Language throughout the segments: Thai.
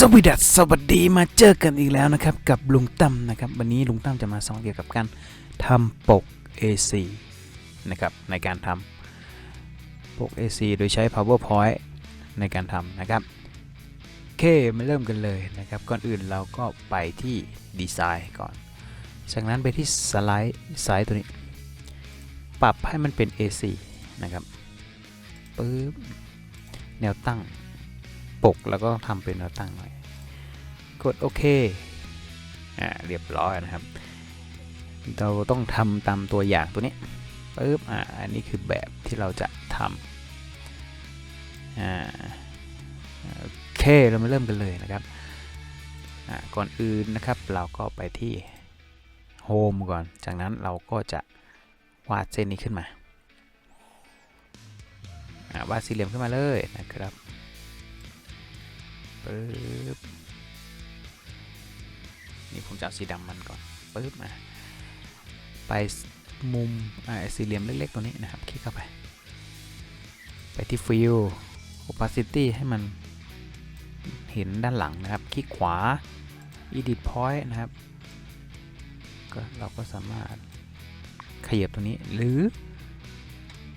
สวัสดีสวัสดีมาเจอกันอีกแล้วนะครับ กับลุงตั้มนะครับ วันนี้ลุงตั้มจะมาสอนเกี่ยวกับการทำปก A4 นะครับในการทำปก A4 โดยใช้ PowerPoint ในการทำนะครับโอเคมาเริ่มกันเลยนะครับ ก่อนอื่นเราก็ไปที่ดีไซน์ก่อน จากนั้นไปที่สไลด์ไซส์ตัวนี้ ปรับให้มันเป็น A4 นะครับปึ๊บแนวตั้ง ปกแล้วก็ทำเป็นแนวตั้งหน่อย กดโอเคอ่าเรียบร้อยนะครับ เราต้องทำตามตัวอย่างตัวนี้ปึ๊บอ่าอันนี้คือแบบที่เราจะทำอ่าโอเคเรามาเริ่มกันเลยนะครับอ่าก่อนอื่นนะครับเราก็ไปที่โฮมก่อน จากนั้นเราก็จะวาดเส้นนี้ขึ้นมาอ่าวาดสี่เหลี่ยมขึ้นมาเลยนะครับ ปึ๊บนี่ผมจะเอาสีดำมันก่อนปึ๊บมาไปมุมอ่าสี่เหลี่ยมเล็ก ๆ ตัวนี้นะครับ คลิกเข้าไป ไปที่ Fill Opacity ให้มันเห็นด้านหลังนะครับ คลิกขวา Edit Point นะครับ ก็เราก็สามารถขยับตัวนี้ หรือ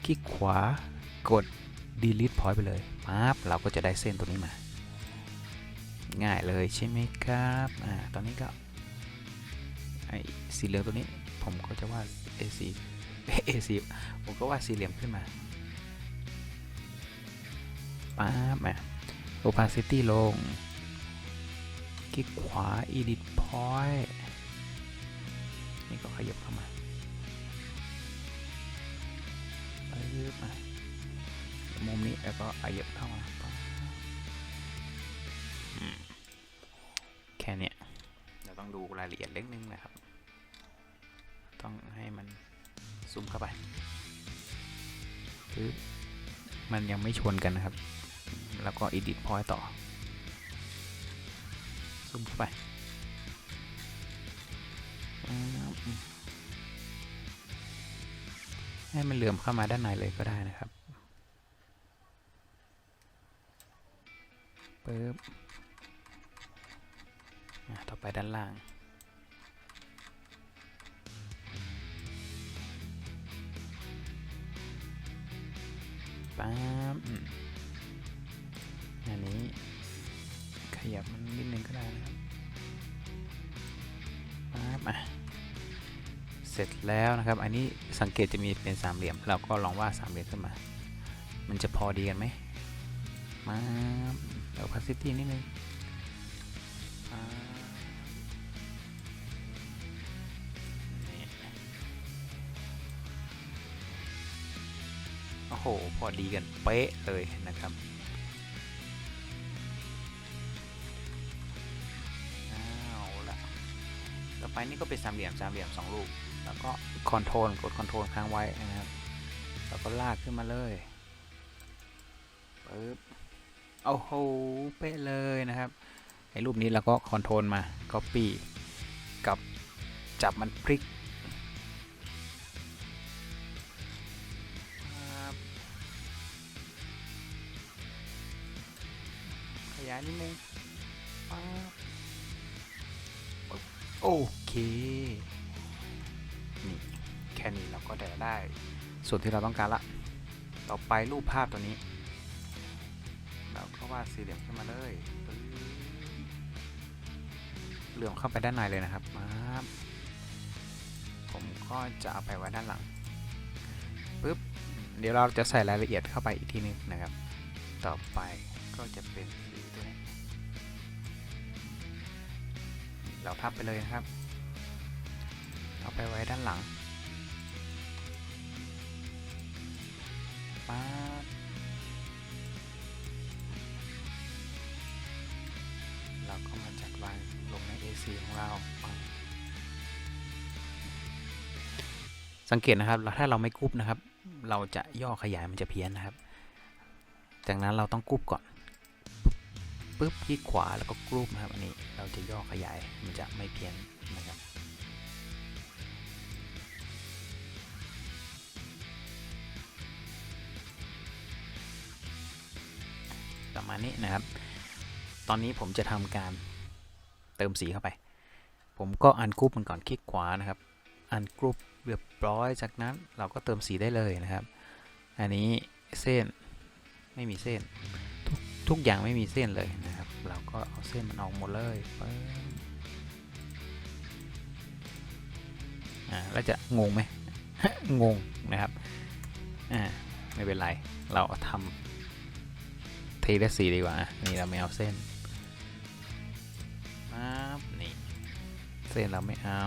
คลิกขวากด Delete Point ไปเลยปั๊บเราก็จะได้เส้นตัวนี้มา ง่ายเลยใช่ไหมครับอ่าตอนนี้ก็ไอ้สีเหลืองตัวนี้ผมก็จะวาด A4 A4 ผมก็วาดสี่เหลี่ยมขึ้นมาป๊าบอะ opacity ลงคลิกขวา edit point นี่ก็ขยับเข้ามาปึ๊บอะมุมนี้แล้วก็ขยับเข้ามา ค่เนี้ยเราต้องดูรายละเอียดเล็กนึงนะครับ ต้องให้มันซูมเข้าไปคือมันยังไม่ชนกันนะครับ แล้วก็ edit point ต่อ ซูมเข้าไปอืมให้มันเหลื่อมเข้ามาด้านในเลยก็ได้นะครับปึ๊บอะต่อ ไปด้านล่างปั๊บอืมอันนี้ขยับมันนิดนึงก็ได้นะครับปั๊บอะเสร็จแล้วนะครับ อันนี้สังเกตจะมีเป็นสามเหลี่ยม เราก็ลองวาดสามเหลี่ยมขึ้นมา มันจะพอดีกันไหมมาเดี๋ยว opacity นิดนึงอ่า พอดีกันเป๊ะเลยนะครับเอาละต่อไปนี่ก็เป็นสามเหลี่ยมสามเหลี่ยมสองลูก แล้วก็คอนโทรลกดคอนโทรลค้างไว้นะครับ แล้วก็ลากขึ้นมาเลยปึ๊บโอ้โหเป๊ะเลยนะครับไอ้รูปนี้เราก็คอนโทรลมา Copy กับจับมันพลิก นิดนึงปั๊บปึ๊บโอเค นี่แค่นี้เราก็ได้ได้ ส่วนที่เราต้องการละ ต่อไปรูปภาพตัวนี้ เราก็วาดสี่เหลี่ยมขึ้นมาเลยปึ๊บเหลื่อมเข้าไปด้านในเลยนะครับปั๊บผมก็จะเอาไปไว้ด้านหลังปึ๊บเดี๋ยวเราจะใส่รายละเอียดเข้าไปอีกทีนึงนะครับ ต่อไปก็จะเป็นสี เราทับไปเลยนะครับ เอาไปไว้ด้านหลังปั๊บเราก็มาจัดวางลงใน AC ของเรา สังเกตนะครับ ถ้าเราไม่กรุ๊ปนะครับ เราจะย่อขยายมันจะเพี้ยนนะครับ จากนั้นเราต้องกรุ๊ปก่อนปึ๊บคลิกขวาแล้วก็กรุ๊ปนะครับอันนี้ เราจะย่อขยายมันจะไม่เพี้ยนนะครับประมาณนี้นะครับ ตอนนี้ผมจะทำการเติมสีเข้าไป ผมก็อันกรุ๊ปมันก่อนคลิกขวานะครับ อันกรุ๊ปเรียบร้อย จากนั้นเราก็เติมสีได้เลยนะครับ อันนี้เส้นไม่มีเส้น ทุกทุกอย่างไม่มีเส้นเลยนะ ก็เอาเส้นมันออกหมดเลยอ่าแล้วจะงงไหมงงนะครับอ่าไม่เป็นไร เราทำทีละสีดีกว่า นี่เราไม่เอาเส้นปั๊บนี่เส้นเราไม่เอา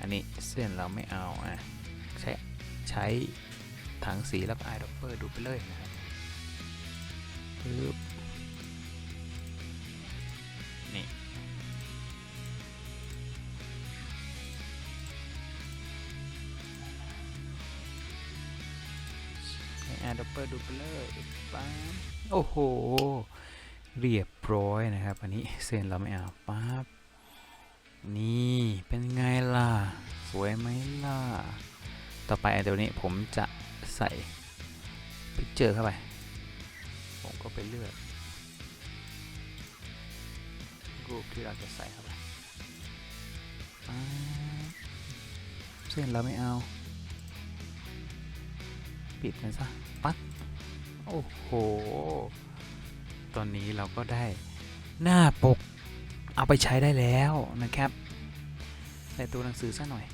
อันนี้เส้นเราไม่เอาอะใช้ใช้ถังสีแล้วก็ไอดอปเปอร์ดูไปเลยนะ ปึ๊บนี่ใช้ไอดอปเปอร์ดูไปเลยปั๊บโอ้โห เรียบร้อยนะครับ อันนี้เส้นเราไม่เอาปั๊บนี่เป็นไงล่ะ สวยไหมล่ะ ต่อไปไอ้ตัวนี้ผมจะใส่พิกเจอร์เข้าไป ผมก็ไปเลือกรูปที่เราจะใส่เข้าไปปั๊บเส้นเราไม่เอา ปิดมันซะ ปั๊บโอ้โห ตอนนี้เราก็ได้หน้าปกเอาไปใช้ได้แล้วนะครับ ใส่ตัวหนังสือซะหน่อย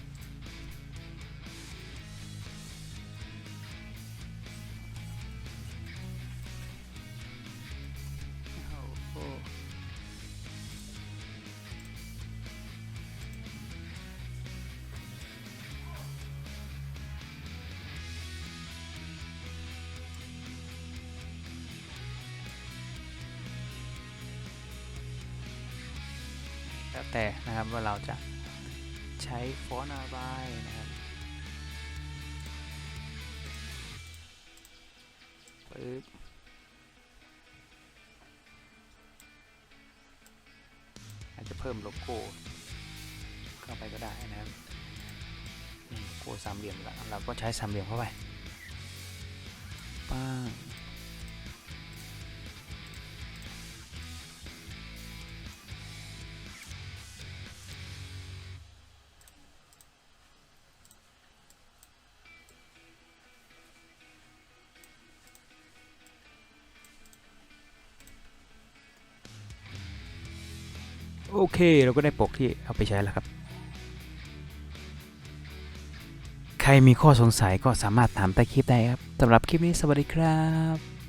แต่นะครับว่าเราจะใช้ฟอนต์อะไรนะครับปึ๊บอาจจะเพิ่มโลโก้เข้าไปก็ได้นะครับโลโก้สามเหลี่ยมแล้วเราก็ใช้สามเหลี่ยมเข้าไปป้าง โอเคเราก็ได้ปกที่เอาไปใช้แล้วครับ ใครมีข้อสงสัยก็สามารถถามใต้คลิปได้ครับสำหรับคลิปนี้สวัสดีครับ